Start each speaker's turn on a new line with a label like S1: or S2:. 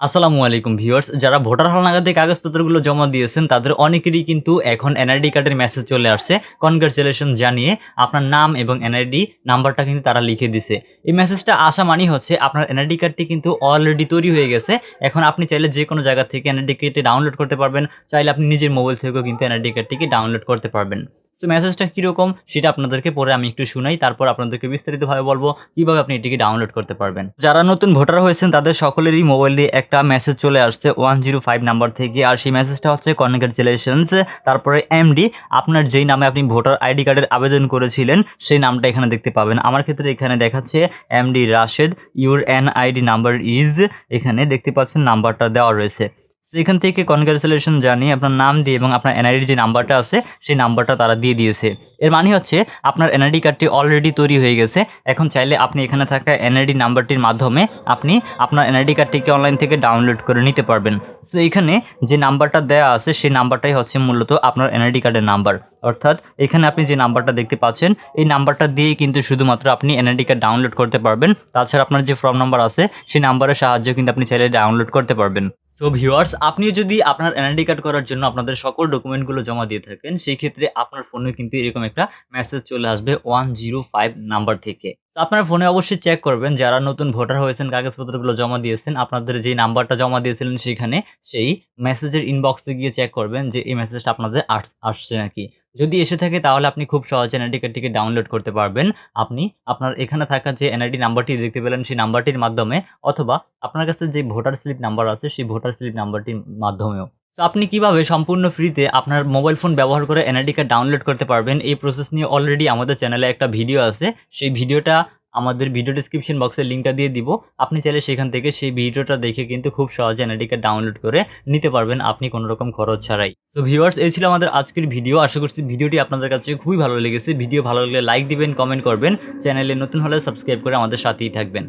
S1: আসসালামু আলাইকুম ভিউয়ার্স, যারা ভোটার হালনাগাদে কাগজপত্রগুলো জমা দিয়েছেন, তাদের অনেকেরই কিন্তু এখন এনআইডি কার্ডের মেসেজ চলে আসছে। কনগ্রাচুলেশন জানিয়ে আপনার নাম এবং এনআইডি নাম্বারটা কিন্তু তারা লিখে দিছে। এই মেসেজটা আসা মানেই হচ্ছে আপনার এনআইডি কার্ডটি কিন্তু অলরেডি তৈরি হয়ে গেছে। এখন আপনি চাইলে যে কোনো জায়গা থেকে এনআইডি কার্ডটি ডাউনলোড করতে পারবেন। চাইলে আপনি নিজের মোবাইল থেকেও কিন্তু এনআইডি কার্ডটিকে ডাউনলোড করতে পারবেন। সো মেসেজটা কীরকম সেটা আপনাদেরকে পরে আমি একটু শুনাই, তারপর আপনাদেরকে বিস্তারিতভাবে বলব কীভাবে আপনি এটিকে ডাউনলোড করতে পারবেন। যারা নতুন ভোটার হয়েছেন, তাদের সকলেরই মোবাইলে একটা মেসেজ চলে আসছে ওয়ান জিরো ফাইভ নাম্বার থেকে। আর সেই মেসেজটা হচ্ছে কনগ্রাচুলেশনস তারপরে এমডি আপনার যেই নামে আপনি ভোটার আইডি কার্ডের আবেদন করেছিলেন, সেই নামটা এখানে দেখতে পাবেন। আমার ক্ষেত্রে এখানে দেখাচ্ছে MD Rashed your N ID number is এখানে দেখতে পাচ্ছেন নাম্বারটা দেওয়া রয়েছে। সেখান থেকে কনগ্রাচুলেশন জানিয়ে আপনার নাম দিয়ে এবং আপনার এনআইডির যে নাম্বারটা আছে, সেই নাম্বারটা তারা দিয়ে দিয়েছে। এর মানে হচ্ছে, আপনার এনআইডি কার্ডটি অলরেডি তৈরি হয়ে গেছে। এখন চাইলে আপনি এখানে থাকা এনআইডি নাম্বারটির মাধ্যমে আপনি আপনার এনআইডি কার্ডটিকে অনলাইন থেকে ডাউনলোড করে নিতে পারবেন। সো এখানে যে নাম্বারটা দেওয়া আছে, সেই নাম্বারটাই হচ্ছে মূলত আপনার এনআইডি কার্ডের নাম্বার। অর্থাৎ এখানে আপনি যে নাম্বারটা দেখতে পাচ্ছেন, এই নাম্বারটা দিয়েই কিন্তু শুধুমাত্র আপনি এনআইডি কার্ড ডাউনলোড করতে পারবেন। তাছাড়া আপনার যে ফর্ম নাম্বার আছে, সেই নাম্বারের সাহায্যে কিন্তু আপনি চাইলে ডাউনলোড করতে পারবেন। সো ভিওয়ার্স আপনি যদি আপনার এনআইডি কার্ড করার জন্য আপনাদের সকল ডকুমেন্টগুলো জমা দিয়ে থাকেন সেই ক্ষেত্রে আপনার ফোনে কিন্তু এরকম একটা মেসেজ চলে আসবে ওয়ান জিরো ফাইভ নাম্বার থেকে। আপনার ফোনে অবশ্যই চেক করবেন, যারা নতুন ভোটার হয়েছেন, কাগজপত্রগুলো জমা দিয়েছেন, আপনাদের যেই নাম্বারটা জমা দিয়েছিলেন সেখানে সেই মেসেজের ইনবক্সে গিয়ে চেক করবেন যে এই মেসেজটা আপনাদের আস- আসছে নাকি। যদি এসে থাকে তাহলে আপনি খুব সহজে এনআইডি কার্ডটিকে ডাউনলোড করতে পারবেন। আপনি আপনার এখানে থাকা যে এনআইডি নাম্বারটি দেখতে পেলেন সেই নাম্বারটির মাধ্যমে, অথবা আপনার কাছে যে ভোটার স্লিপ নাম্বার আছে সেই ভোটার স্লিপ নাম্বারটির মাধ্যমেও। তো আপনি কীভাবে সম্পূর্ণ ফ্রিতে আপনার মোবাইল ফোন ব্যবহার করে এনআইডি কার্ড ডাউনলোড করতে পারবেন? এই প্রসেস নিয়ে অলরেডি আমাদের চ্যানেলে একটা ভিডিও আছে। সেই ভিডিওটা আমাদের ভিডিও ডিসক্রিপশন বক্সে লিঙ্কটা দিয়ে দিব। আপনি চাইলে সেখান থেকে সেই ভিডিওটা দেখে কিন্তু খুব সহজে এনআইডি কার্ড ডাউনলোড করে নিতে পারবেন আপনি কোনো রকম খরচ ছাড়াই। সো ভিউয়ার্স এই ছিল আমাদের আজকের ভিডিও আশা করছি ভিডিওটি আপনাদের কাছে খুবই ভালো লেগেছে। ভিডিও ভালো লাগলে লাইক দিবেন কমেন্ট করবেন। চ্যানেলে নতুন হলে সাবস্ক্রাইব করে আমাদের সাথেই থাকবেন।